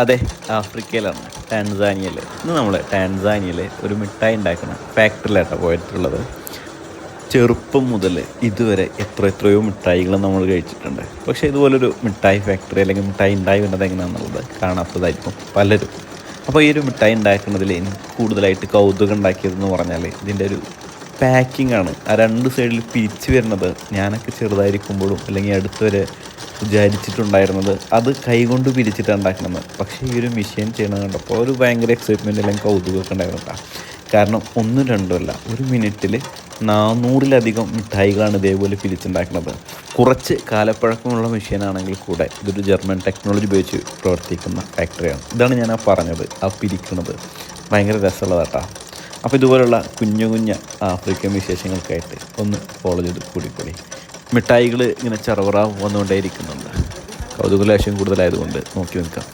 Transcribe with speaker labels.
Speaker 1: അതെ ആഫ്രിക്കയിലാണ്. ടാൻസാനിയയിൽ ഇന്ന് നമ്മൾ ടാൻസാനിയയിൽ ഒരു മിഠായി ഉണ്ടാക്കുന്ന ഫാക്ടറിയിലാണ് പോയിട്ടുള്ളത്. ചെറുപ്പം മുതൽ ഇതുവരെ എത്ര എത്രയോ മിഠായികൾ നമ്മൾ കഴിച്ചിട്ടുണ്ട്. പക്ഷേ ഇതുപോലൊരു മിഠായി ഫാക്ടറി അല്ലെങ്കിൽ മിഠായി ഉണ്ടായി വരുന്നത് എങ്ങനെയാണെന്നുള്ളത് കാണാത്തതായിരിക്കും പലരും. അപ്പോൾ ഈ ഒരു മിഠായി ഉണ്ടാക്കുന്നതിൽ എനിക്ക് കൂടുതലായിട്ട് കൗതുകം ഉണ്ടാക്കിയതെന്ന് പറഞ്ഞാൽ ഇതിന്റെ ഒരു പാക്കിംഗ് ആണ് ആ രണ്ട് സൈഡിൽ പിരിച്ചു വരുന്നത് ഞാനൊക്കെ ചെറുതായിരിക്കുമ്പോഴും അല്ലെങ്കിൽ അടുത്തുവരെ വിചാരിച്ചിട്ടുണ്ടായിരുന്നത്. അത് കൈകൊണ്ട് പിരിച്ചിട്ട് ഉണ്ടാക്കുന്നത് പക്ഷേ ഈ ഒരു മെഷീൻ ചെയ്യണത് കണ്ടപ്പോൾ ഒരു ഭയങ്കര എക്സൈറ്റ്മെന്റ് അല്ലെങ്കിൽ കൗതുകമൊക്കെ ഉണ്ടായിരുന്നു കാരണം ഒന്നും രണ്ടുമല്ല ഒരു മിനിറ്റിൽ നാനൂറിലധികം മിഠായികളാണ് ഇതേപോലെ പിരിച്ചുണ്ടാക്കുന്നത് കുറച്ച് കാലപ്പഴക്കമുള്ള മെഷീനാണെങ്കിൽ കൂടെ ഇതൊരു ജർമ്മൻ ടെക്നോളജി ഉപയോഗിച്ച് പ്രവർത്തിക്കുന്ന ഫാക്ടറിയാണ് ഇതാണ് ഞാൻ ആ പറഞ്ഞത്. ആ പിരിക്കുന്നത് ഭയങ്കര രസമുള്ളതാട്ടാ അപ്പോൾ ഇതുപോലുള്ള കുഞ്ഞു കുഞ്ഞ ആഫ്രിക്കൻ വിശേഷങ്ങൾക്കായിട്ട് ഒന്ന് ഫോളോ ചെയ്ത് കൂടിക്കൂടി മിഠായികൾ ഇങ്ങനെ ചറവറ വന്നുകൊണ്ടേയിരിക്കുന്നുണ്ട്. കൗതുകലേശം കൂടുതലായതുകൊണ്ട് നോക്കി നിൽക്കാം.